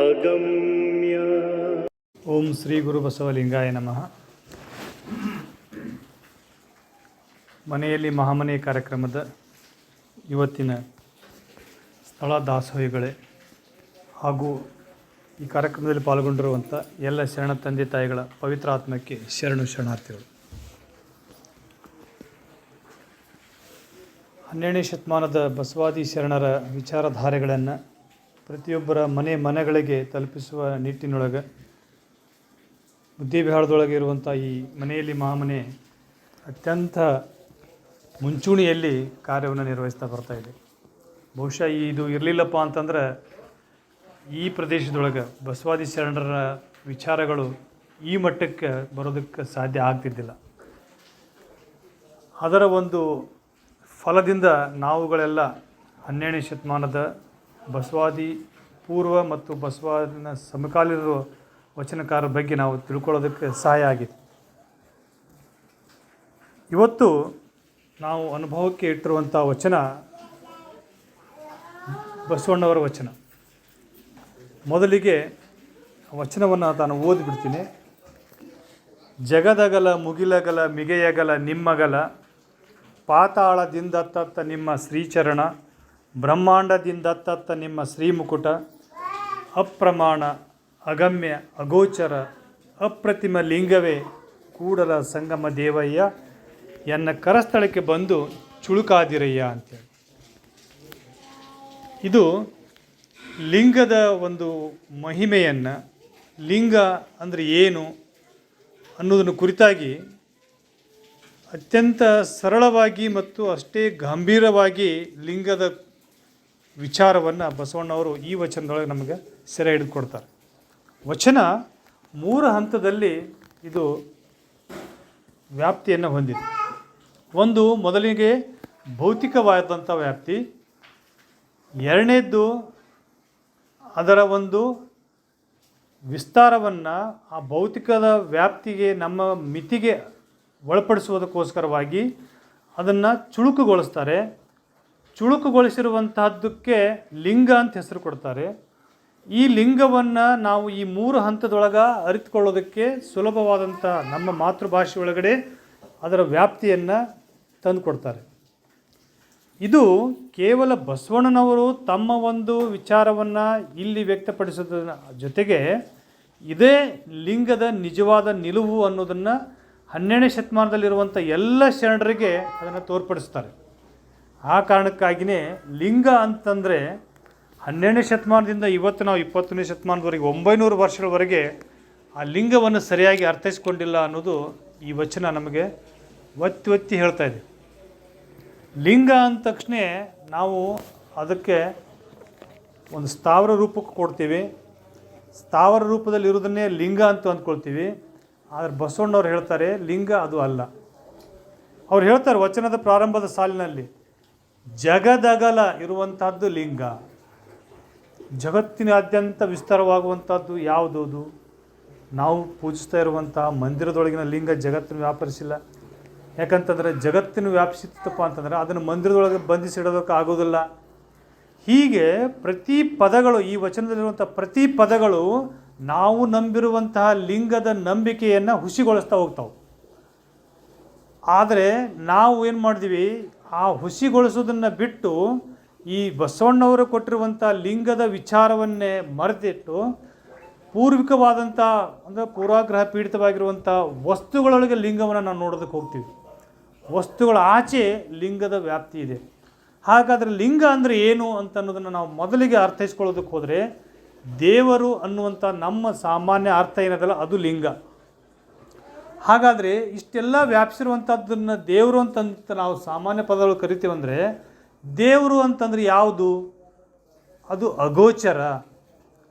ಅಗಮ್ಯ. ಓಂ ಶ್ರೀ ಗುರು ಬಸವಲಿಂಗಾಯ ನಮಃ. ಮನೆಯಲ್ಲಿ ಮಹಾಮನೆ ಕಾರ್ಯಕ್ರಮದ ಇವತ್ತಿನ ಸ್ಥಳ ದಾಸೋಹಿಗಳೇ ಹಾಗೂ ಈ ಕಾರ್ಯಕ್ರಮದಲ್ಲಿ ಪಾಲ್ಗೊಂಡಿರುವಂಥ ಎಲ್ಲ ಶರಣ ತಂದೆ ತಾಯಿಗಳ ಪವಿತ್ರ ಆತ್ಮಕ್ಕೆ ಶರಣು ಶರಣಾರ್ಥಿಗಳು. ಹನ್ನೆರಡನೇ ಶತಮಾನದ ಬಸವಾದಿ ಶರಣರ ವಿಚಾರಧಾರೆಗಳನ್ನು ಪ್ರತಿಯೊಬ್ಬರ ಮನೆ ಮನೆಗಳಿಗೆ ತಲುಪಿಸುವ ನಿಟ್ಟಿನೊಳಗೆ ಬುದ್ಧಿವಿಹಾರದೊಳಗೆ ಇರುವಂಥ ಈ ಮನೆಯಲ್ಲಿ ಮಹಾಮನೆ ಅತ್ಯಂತ ಮುಂಚೂಣಿಯಲ್ಲಿ ಕಾರ್ಯವನ್ನು ನಿರ್ವಹಿಸ್ತಾ ಬರ್ತಾ ಇದೆ. ಬಹುಶಃ ಇದು ಇರಲಿಲ್ಲಪ್ಪ ಅಂತಂದ್ರೆ ಈ ಪ್ರದೇಶದೊಳಗೆ ಬಸವಾದಿ ಶರಣರ ವಿಚಾರಗಳು ಈ ಮಟ್ಟಕ್ಕೆ ಬರೋದಕ್ಕೆ ಸಾಧ್ಯ ಆಗ್ತಿದ್ದಿಲ್ಲ. ಅದರ ಒಂದು ಫಲದಿಂದ ನಾವುಗಳೆಲ್ಲ ಹನ್ನೆರಡನೇ ಶತಮಾನದ ಬಸವಾದಿ ಪೂರ್ವ ಮತ್ತು ಬಸವಾದಿನ ಸಮಕಾಲೀನ ವಚನಕಾರರ ಬಗ್ಗೆ ನಾವು ತಿಳ್ಕೊಳ್ಳೋದಕ್ಕೆ ಸಹಾಯ ಆಗಿದೆ. ಇವತ್ತು ನಾವು ಅನುಭವಕ್ಕೆ ಇಟ್ಟಿರುವಂಥ ವಚನ ಬಸವಣ್ಣವರ ವಚನ. ಮೊದಲಿಗೆ ವಚನವನ್ನು ನಾನು ಓದಿಬಿಡ್ತೀನಿ. ಜಗದಗಲ ಮುಗಿಲಗಲ ಮಿಗೆಯಗಲ ನಿಮ್ಮಗಲ, ಪಾತಾಳದಿಂದ ತತ್ತ ನಿಮ್ಮ ಶ್ರೀಚರಣ ಬ್ರಹ್ಮಾಂಡದಿಂದತ್ತ ನಿಮ್ಮ ಶ್ರೀಮುಕುಟ, ಅಪ್ರಮಾಣ, ಅಗಮ್ಯ, ಅಗೋಚರ, ಅಪ್ರತಿಮ ಲಿಂಗವೇ ಕೂಡಲ ಸಂಗಮ ದೇವಯ್ಯ, ಎನ್ನ ಕರಸ್ಥಳಕ್ಕೆ ಬಂದು ಚುಳುಕಾದಿರಯ್ಯ ಅಂತೇಳಿ. ಇದು ಲಿಂಗದ ಒಂದು ಮಹಿಮೆಯನ್ನು, ಲಿಂಗ ಅಂದರೆ ಏನು ಅನ್ನೋದನ್ನು ಕುರಿತಾಗಿ ಅತ್ಯಂತ ಸರಳವಾಗಿ ಮತ್ತು ಅಷ್ಟೇ ಗಂಭೀರವಾಗಿ ಲಿಂಗದ ವಿಚಾರವನ್ನು ಬಸವಣ್ಣವರು ಈ ವಚನದೊಳಗೆ ನಮಗೆ ಸೆರೆ ಹಿಡಿದುಕೊಡ್ತಾರೆ ವಚನ ಮೂರು ಹಂತದಲ್ಲಿ ಇದು ವ್ಯಾಪ್ತಿಯನ್ನು ಹೊಂದಿದೆ. ಒಂದು, ಮೊದಲಿಗೆ ಭೌತಿಕವಾದಂಥ ವ್ಯಾಪ್ತಿ. ಎರಡನೇದ್ದು ಅದರ ಒಂದು ವಿಸ್ತಾರವನ್ನು ಆ ಭೌತಿಕದ ವ್ಯಾಪ್ತಿಗೆ, ನಮ್ಮ ಮಿತಿಗೆ ಒಳಪಡಿಸುವುದಕ್ಕೋಸ್ಕರವಾಗಿ ಅದನ್ನು ಚುಳುಕುಗೊಳಿಸ್ತಾರೆ. ಚುಳುಕುಗೊಳಿಸಿರುವಂತಹದ್ದಕ್ಕೆ ಲಿಂಗ ಅಂತ ಹೆಸರು ಕೊಡ್ತಾರೆ. ಈ ಲಿಂಗವನ್ನು ನಾವು ಈ ಮೂರು ಹಂತದೊಳಗೆ ಅರಿತುಕೊಳ್ಳೋದಕ್ಕೆ ಸುಲಭವಾದಂಥ ನಮ್ಮ ಮಾತೃಭಾಷೆ ಒಳಗಡೆ ಅದರ ವ್ಯಾಪ್ತಿಯನ್ನು ತಂದುಕೊಡ್ತಾರೆ ಇದು ಕೇವಲ ಬಸವಣ್ಣನವರು ತಮ್ಮ ಒಂದು ವಿಚಾರವನ್ನು ಇಲ್ಲಿ ವ್ಯಕ್ತಪಡಿಸೋದ ಜೊತೆಗೆ ಇದೇ ಲಿಂಗದ ನಿಜವಾದ ನಿಲುವು ಅನ್ನೋದನ್ನು ಹನ್ನೆರಡನೇ ಶತಮಾನದಲ್ಲಿರುವಂಥ ಎಲ್ಲ ಶರಣರಿಗೆ ಅದನ್ನು ತೋರ್ಪಡಿಸ್ತಾರೆ. ಆ ಕಾರಣಕ್ಕಾಗಿಯೇ ಲಿಂಗ ಅಂತಂದರೆ ಹನ್ನೆರಡನೇ ಶತಮಾನದಿಂದ ಇವತ್ತು ನಾವು ಇಪ್ಪತ್ತನೇ ಶತಮಾನದವರೆಗೆ, ಒಂಬೈನೂರು ವರ್ಷಗಳವರೆಗೆ ಆ ಲಿಂಗವನ್ನು ಸರಿಯಾಗಿ ಅರ್ಥೈಸ್ಕೊಂಡಿಲ್ಲ ಅನ್ನೋದು ಈ ವಚನ ನಮಗೆ ಒತ್ತಿ ಒತ್ತಿ ಹೇಳ್ತಾ ಇದೆ. ಲಿಂಗ ಅಂದ ತಕ್ಷಣ ನಾವು ಅದಕ್ಕೆ ಒಂದು ಸ್ಥಾವರ ರೂಪಕ್ಕೆ ಕೊಡ್ತೀವಿ. ಸ್ಥಾವರ ರೂಪದಲ್ಲಿ ಇರೋದನ್ನೇ ಲಿಂಗ ಅಂತ ಅಂದ್ಕೊಳ್ತೀವಿ. ಆದರೆ ಬಸವಣ್ಣವ್ರು ಹೇಳ್ತಾರೆ, ಲಿಂಗ ಅದು ಅಲ್ಲ. ಅವ್ರು ಹೇಳ್ತಾರೆ ವಚನದ ಪ್ರಾರಂಭದ ಸಾಲಿನಲ್ಲಿ ಜಗದಗಲ ಇರುವಂಥದ್ದು ಲಿಂಗ. ಜಗತ್ತಿನಾದ್ಯಂತ ವಿಸ್ತಾರವಾಗುವಂಥದ್ದು ಯಾವುದು ಅದು? ನಾವು ಪೂಜಿಸ್ತಾ ಇರುವಂಥ ಮಂದಿರದೊಳಗಿನ ಲಿಂಗ ಜಗತ್ತನ್ನು ವ್ಯಾಪರಿಸಿಲ್ಲ. ಯಾಕಂತಂದರೆ ಜಗತ್ತಿನ ವ್ಯಾಪಿಸಿತ್ತಪ್ಪ ಅಂತಂದರೆ ಅದನ್ನು ಮಂದಿರದೊಳಗೆ ಬಂಧಿಸಿಡೋದಕ್ಕೆ ಆಗೋದಿಲ್ಲ. ಹೀಗೆ ಪ್ರತಿ ಪದಗಳು, ಈ ವಚನದಲ್ಲಿರುವಂಥ ಪ್ರತಿ ಪದಗಳು ನಾವು ನಂಬಿರುವಂತಹ ಲಿಂಗದ ನಂಬಿಕೆಯನ್ನು ಹುಸಿಗೊಳಿಸ್ತಾ ಹೋಗ್ತಾವೆ. ಆದರೆ ನಾವು ಏನು ಮಾಡಿದ್ವಿ ಆ ಹುಸಿಗೊಳಿಸೋದನ್ನು ಬಿಟ್ಟು ಈ ಬಸವಣ್ಣವರು ಕೊಟ್ಟಿರುವಂಥ ಲಿಂಗದ ವಿಚಾರವನ್ನೇ ಮರೆತಿಟ್ಟು ಪೂರ್ವಿಕವಾದಂಥ ಅಂದರೆ ಪೂರ್ವಾಗ್ರಹ ಪೀಡಿತವಾಗಿರುವಂಥ ವಸ್ತುಗಳೊಳಗೆ ಲಿಂಗವನ್ನು ನಾವು ನೋಡೋದಕ್ಕೆ ಹೋಗ್ತೀವಿ. ವಸ್ತುಗಳ ಆಚೆ ಲಿಂಗದ ವ್ಯಾಪ್ತಿ ಇದೆ. ಹಾಗಾದರೆ ಲಿಂಗ ಅಂದರೆ ಏನು ಅಂತ ಅನ್ನೋದನ್ನು ನಾವು ಮೊದಲಿಗೆ ಅರ್ಥೈಸ್ಕೊಳ್ಳೋದಕ್ಕೆ ಹೋದರೆ ದೇವರು ಅನ್ನುವಂಥ ನಮ್ಮ ಸಾಮಾನ್ಯ ಅರ್ಥ ಏನದಲ್ಲ, ಅದು ಲಿಂಗ. ಹಾಗಾದರೆ ಇಷ್ಟೆಲ್ಲ ವ್ಯಾಪಿಸಿರುವಂಥದ್ದನ್ನು ದೇವರು ಅಂತಂತ ನಾವು ಸಾಮಾನ್ಯ ಪದಗಳು ಕರಿತೀವಂದರೆ ದೇವರು ಅಂತಂದ್ರೆ ಯಾವುದು? ಅದು ಅಗೋಚರ,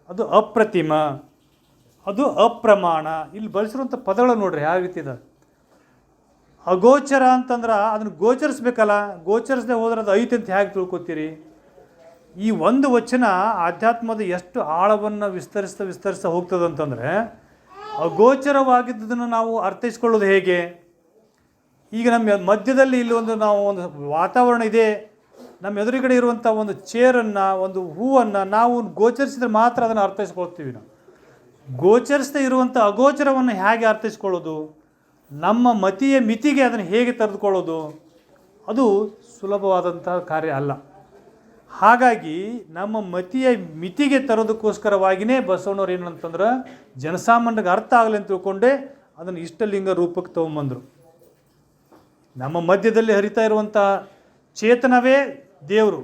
ಅದು ಅಪ್ರತಿಮ, ಅದು ಅಪ್ರಮಾಣ. ಇಲ್ಲಿ ಬಳಸಿರುವಂಥ ಪದಗಳು ನೋಡ್ರಿ ಯಾವ ರೀತಿ ಇದೆ ಅಗೋಚರ ಅಂತಂದ್ರೆ ಅದನ್ನು ಗೋಚರಿಸ್ಬೇಕಲ್ಲ, ಗೋಚರಿಸದೆ ಹೋದ್ರೆ ಅದು ಐತೆ ಅಂತ ಹೇಗೆ ತಿಳ್ಕೊತೀರಿ? ಈ ಒಂದು ವಚನ ಆಧ್ಯಾತ್ಮದ ಎಷ್ಟು ಆಳವನ್ನು ವಿಸ್ತರಿಸ್ತಾ ವಿಸ್ತರಿಸ್ತಾ ಹೋಗ್ತದೆ ಅಂತಂದರೆ ಅಗೋಚರವಾಗಿದ್ದದನ್ನು ನಾವು ಅರ್ಥೈಸ್ಕೊಳ್ಳೋದು ಹೇಗೆ? ಈಗ ನಮ್ಮ ಮಧ್ಯದಲ್ಲಿ ಇಲ್ಲಿ ಒಂದು ನಾವು ಒಂದು ವಾತಾವರಣ ಇದೆ. ನಮ್ಮ ಎದುರುಗಡೆ ಇರುವಂಥ ಒಂದು ಚೇರನ್ನು ಒಂದು ಹೂವನ್ನು ನಾವು ಗೋಚರಿಸಿದ್ರೆ ಮಾತ್ರ ಅದನ್ನು ಅರ್ಥೈಸ್ಕೊಳ್ತೀವಿ ನಾವು. ಗೋಚರಿಸದೇ ಇರುವಂಥ ಅಗೋಚರವನ್ನು ಹೇಗೆ ಅರ್ಥೈಸ್ಕೊಳ್ಳೋದು? ನಮ್ಮ ಮತಿಯ ಮಿತಿಗೆ ಅದನ್ನು ಹೇಗೆ ತೆರೆದುಕೊಳ್ಳೋದು? ಅದು ಸುಲಭವಾದಂತಹ ಕಾರ್ಯ ಅಲ್ಲ. ಹಾಗಾಗಿ ನಮ್ಮ ಮತಿಯ ಮಿತಿಗೆ ತರೋದಕ್ಕೋಸ್ಕರವಾಗಿಯೇ ಬಸವಣ್ಣವ್ರು ಏನಂತಂದ್ರೆ ಜನಸಾಮಾನ್ಯರಿಗೆ ಅರ್ಥ ಆಗಲಿ ಅಂತ ತಿಳ್ಕೊಂಡೆ ಅದನ್ನು ಇಷ್ಟಲಿಂಗ ರೂಪಕ್ಕೆ ತೊಗೊಂಬಂದರು. ನಮ್ಮ ಮಧ್ಯದಲ್ಲಿ ಹರಿತಾ ಇರುವಂಥ ಚೇತನವೇ ದೇವರು.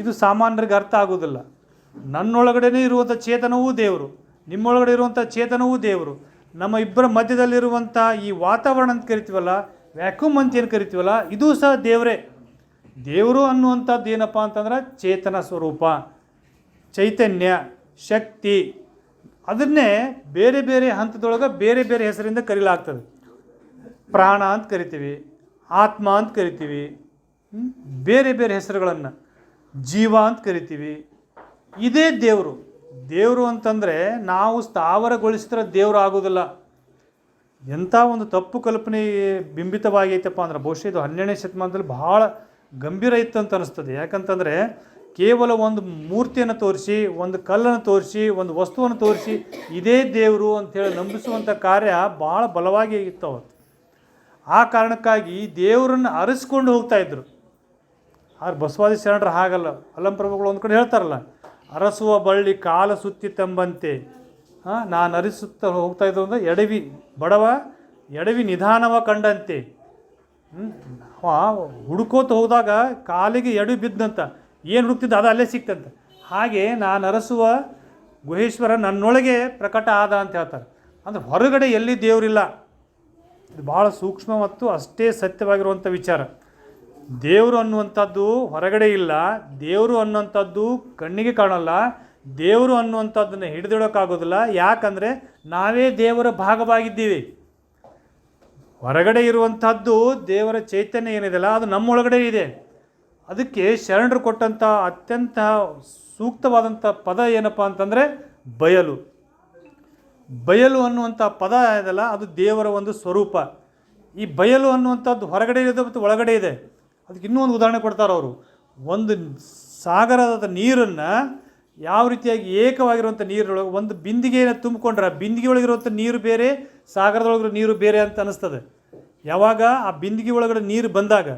ಇದು ಸಾಮಾನ್ಯರಿಗೆ ಅರ್ಥ ಆಗೋದಿಲ್ಲ. ನನ್ನೊಳಗಡೆನೇ ಇರುವಂಥ ಚೇತನವೂ ದೇವರು. ನಿಮ್ಮೊಳಗಡೆ ಇರುವಂಥ ಚೇತನವೂ ದೇವರು. ನಮ್ಮ ಇಬ್ಬರ ಮಧ್ಯದಲ್ಲಿರುವಂಥ ಈ ವಾತಾವರಣ ಅಂತ ಕರಿತೀವಲ್ಲ ವ್ಯಾಕ್ಯೂಮ್ ಅಂತ ಏನು ಕರಿತೀವಲ್ಲ, ಇದೂ ಸಹ ದೇವರೇ. ದೇವರು ಅನ್ನುವಂಥದ್ದು ಏನಪ್ಪ ಅಂತಂದ್ರೆ ಚೇತನ ಸ್ವರೂಪ, ಚೈತನ್ಯ, ಶಕ್ತಿ. ಅದನ್ನೇ ಬೇರೆ ಬೇರೆ ಹಂತದೊಳಗೆ ಬೇರೆ ಬೇರೆ ಹೆಸರಿಂದ ಕರೀಲಾಗ್ತದೆ. ಪ್ರಾಣ ಅಂತ ಕರಿತೀವಿ, ಆತ್ಮ ಅಂತ ಕರಿತೀವಿ ಬೇರೆ ಬೇರೆ ಹೆಸರುಗಳನ್ನು ಜೀವ ಅಂತ ಕರಿತೀವಿ. ಇದೇ ದೇವರು. ದೇವರು ಅಂತಂದರೆ ನಾವು ಸ್ಥಾವರಗೊಳಿಸಿದ್ರೆ ದೇವರು ಆಗೋದಿಲ್ಲ ಎಂಥ ಒಂದು ತಪ್ಪು ಕಲ್ಪನೆ ಬಿಂಬಿತವಾಗೈತಪ್ಪ ಅಂದ್ರೆ ಬಹುಶಃ ಇದು ಹನ್ನೆರಡನೇ ಶತಮಾನದಲ್ಲಿ ಬಹಳ ಗಂಭೀರ ಇತ್ತು ಅಂತ ಅನಿಸ್ತದೆ. ಯಾಕಂತಂದರೆ ಕೇವಲ ಒಂದು ಮೂರ್ತಿಯನ್ನು ತೋರಿಸಿ, ಒಂದು ಕಲ್ಲನ್ನು ತೋರಿಸಿ, ಒಂದು ವಸ್ತುವನ್ನು ತೋರಿಸಿ ಇದೇ ದೇವರು ಅಂಥೇಳಿ ನಂಬಿಸುವಂಥ ಕಾರ್ಯ ಭಾಳ ಬಲವಾಗಿ ಇತ್ತು ಅವತ್ತು. ಆ ಕಾರಣಕ್ಕಾಗಿ ದೇವರನ್ನು ಅರಸ್ಕೊಂಡು ಹೋಗ್ತಾ ಇದ್ರು. ಆದ್ರೆ ಬಸವಾದಿ ಶರಣರು ಹಾಗಲ್ಲ. ಅಲ್ಲಂ ಪ್ರಭುಗಳು ಒಂದು ಕಡೆ ಹೇಳ್ತಾರಲ್ಲ, ಅರಸುವ ಬಳ್ಳಿ ಕಾಲ ಸುತ್ತಿ ತಂಬಂತೆ ಹಾಂ, ನಾನು ಅರಿಸುತ್ತಾ ಹೋಗ್ತಾ ಇದ್ದು ಅಂದ್ರೆ ಎಡವಿ ಬಡವ, ಎಡವಿ ನಿಧಾನವ ಕಂಡಂತೆ. ಹ್ಮ್? ಹುಡುಕೋತ ಹೋದಾಗ ಕಾಲಿಗೆ ಎಡು ಬಿದ್ದಂತ, ಏನು ಹುಡುಕ್ತಿದ್ದ ಅದು ಅಲ್ಲೇ ಸಿಕ್ತಂತ. ಹಾಗೆ ನಾನು ಅರಸುವ ಗುಹೇಶ್ವರ ನನ್ನೊಳಗೆ ಪ್ರಕಟ ಆದ ಅಂತ ಹೇಳ್ತಾರೆ. ಅಂದರೆ ಹೊರಗಡೆ ಎಲ್ಲಿ ದೇವರಿಲ್ಲ. ಇದು ಭಾಳ ಸೂಕ್ಷ್ಮ ಮತ್ತು ಅಷ್ಟೇ ಸತ್ಯವಾಗಿರುವಂಥ ವಿಚಾರ. ದೇವರು ಅನ್ನುವಂಥದ್ದು ಹೊರಗಡೆ ಇಲ್ಲ, ದೇವರು ಅನ್ನುವಂಥದ್ದು ಕಣ್ಣಿಗೆ ಕಾಣಲ್ಲ, ದೇವರು ಅನ್ನುವಂಥದ್ದನ್ನು ಹಿಡಿದಿಡೋಕ್ಕಾಗೋದಿಲ್ಲ. ಯಾಕಂದರೆ ನಾವೇ ದೇವರ ಭಾಗವಾಗಿದ್ದೀವಿ. ಹೊರಗಡೆ ಇರುವಂಥದ್ದು ದೇವರ ಚೈತನ್ಯ ಏನಿದೆಯಲ್ಲ, ಅದು ನಮ್ಮೊಳಗಡೆ ಇದೆ. ಅದಕ್ಕೆ ಶರಣರು ಕೊಟ್ಟಂಥ ಅತ್ಯಂತ ಸೂಕ್ತವಾದಂಥ ಪದ ಏನಪ್ಪ ಅಂತಂದರೆ ಬಯಲು. ಬಯಲು ಅನ್ನುವಂಥ ಪದ ಇದೆಲ್ಲ ಅದು ದೇವರ ಒಂದು ಸ್ವರೂಪ. ಈ ಬಯಲು ಅನ್ನುವಂಥದ್ದು ಹೊರಗಡೆ ಇದೆ ಮತ್ತು ಒಳಗಡೆ ಇದೆ. ಅದಕ್ಕೆ ಇನ್ನೂ ಒಂದು ಉದಾಹರಣೆ ಕೊಡ್ತಾರೆ ಅವರು. ಒಂದು ಸಾಗರದ ನೀರನ್ನು ಯಾವ ರೀತಿಯಾಗಿ ಏಕವಾಗಿರುವಂಥ ನೀರೊಳಗೆ ಒಂದು ಬಿಂದಿಗೆಯನ್ನು ತುಂಬಿಕೊಂಡ್ರೆ ಆ ಬಿಂದಿಗೆ ಒಳಗಿರುವಂಥ ನೀರು ಬೇರೆ, ಸಾಗರದೊಳಗಿರೋ ನೀರು ಬೇರೆ ಅಂತ ಅನ್ನಿಸ್ತದೆ. ಯಾವಾಗ ಆ ಬಿಂದಿಗೆ ಒಳಗಡೆ ನೀರು ಬಂದಾಗ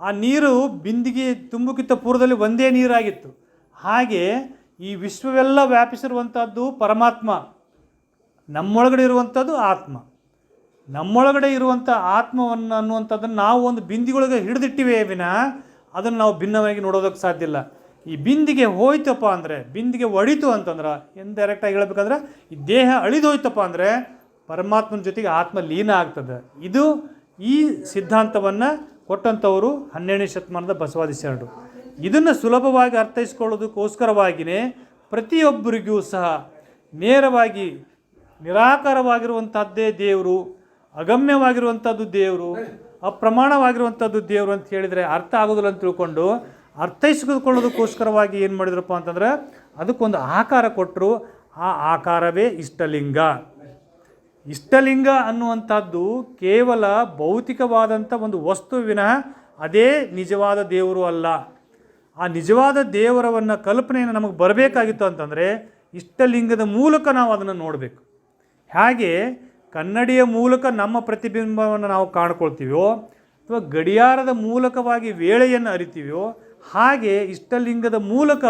ಆ ನೀರು ಬಿಂದಿಗೆ ತುಂಬಕ್ಕಿಂತ ಪೂರ್ವದಲ್ಲಿ ಒಂದೇ ನೀರಾಗಿತ್ತು. ಹಾಗೆ ಈ ವಿಶ್ವವೆಲ್ಲ ವ್ಯಾಪಿಸಿರುವಂಥದ್ದು ಪರಮಾತ್ಮ, ನಮ್ಮೊಳಗಡೆ ಇರುವಂಥದ್ದು ಆತ್ಮ. ನಮ್ಮೊಳಗಡೆ ಇರುವಂಥ ಆತ್ಮವನ್ನು ಅನ್ನುವಂಥದ್ದನ್ನು ನಾವು ಒಂದು ಬಿಂದಿಗೊಳಗೆ ಹಿಡಿದಿಟ್ಟಿವೆ ವಿನ ಅದನ್ನು ನಾವು ಭಿನ್ನವಾಗಿ ನೋಡೋದಕ್ಕೆ ಸಾಧ್ಯ ಇಲ್ಲ. ಈ ಬಿಂದಿಗೆ ಹೋಯ್ತಪ್ಪ ಅಂದರೆ, ಬಿಂದಿಗೆ ಒಡಿತು ಅಂತಂದ್ರೆ ಏನು ಡೈರೆಕ್ಟಾಗಿ ಹೇಳ್ಬೇಕಂದ್ರೆ, ಈ ದೇಹ ಅಳಿದೋಯ್ತಪ್ಪ ಅಂದರೆ ಪರಮಾತ್ಮನ ಜೊತೆಗೆ ಆತ್ಮ ಲೀನ ಆಗ್ತದೆ. ಇದು ಈ ಸಿದ್ಧಾಂತವನ್ನು ಕೊಟ್ಟಂಥವರು ಹನ್ನೆರಡನೇ ಶತಮಾನದ ಬಸವಾದಿ ಶರಣರು ಇದನ್ನು ಸುಲಭವಾಗಿ ಅರ್ಥೈಸ್ಕೊಳ್ಳೋದಕ್ಕೋಸ್ಕರವಾಗಿಯೇ ಪ್ರತಿಯೊಬ್ಬರಿಗೂ ಸಹ ನೇರವಾಗಿ ನಿರಾಕಾರವಾಗಿರುವಂಥದ್ದೇ ದೇವರು ಅಗಮ್ಯವಾಗಿರುವಂಥದ್ದು ದೇವರು ಅಪ್ರಮಾಣವಾಗಿರುವಂಥದ್ದು ದೇವರು ಅಂತ ಹೇಳಿದರೆ ಅರ್ಥ ಆಗೋದಿಲ್ಲ ಅಂತ ತಿಳ್ಕೊಂಡು ಅರ್ಥೈಸಿಕೊಳ್ಳೋದಕ್ಕೋಸ್ಕರವಾಗಿ ಏನು ಮಾಡಿದ್ರಪ್ಪ ಅಂತಂದ್ರೆ ಅದಕ್ಕೊಂದು ಆಕಾರ ಕೊಟ್ಟರು ಆ ಆಕಾರವೇ ಇಷ್ಟಲಿಂಗ. ಇಷ್ಟಲಿಂಗ ಅನ್ನುವಂಥದ್ದು ಕೇವಲ ಭೌತಿಕವಾದಂಥ ಒಂದು ವಸ್ತುವಿನ ಅದೇ ನಿಜವಾದ ದೇವರು ಅಲ್ಲ. ಆ ನಿಜವಾದ ದೇವರವನ್ನು ಕಲ್ಪನೆಯನ್ನು ನಮಗೆ ಬರಬೇಕಾಗಿತ್ತು ಅಂತಂದರೆ ಇಷ್ಟಲಿಂಗದ ಮೂಲಕ ನಾವು ಅದನ್ನು ನೋಡಬೇಕು. ಹಾಗೆ ಕನ್ನಡಿಯ ಮೂಲಕ ನಮ್ಮ ಪ್ರತಿಬಿಂಬವನ್ನು ನಾವು ಕಾಣ್ಕೊಳ್ತೀವೋ, ಅಥವಾ ಗಡಿಯಾರದ ಮೂಲಕವಾಗಿ ವೇಳೆಯನ್ನು ಅರಿತೀವೋ ಹಾಗೆ ಇಷ್ಟಲಿಂಗದ ಮೂಲಕ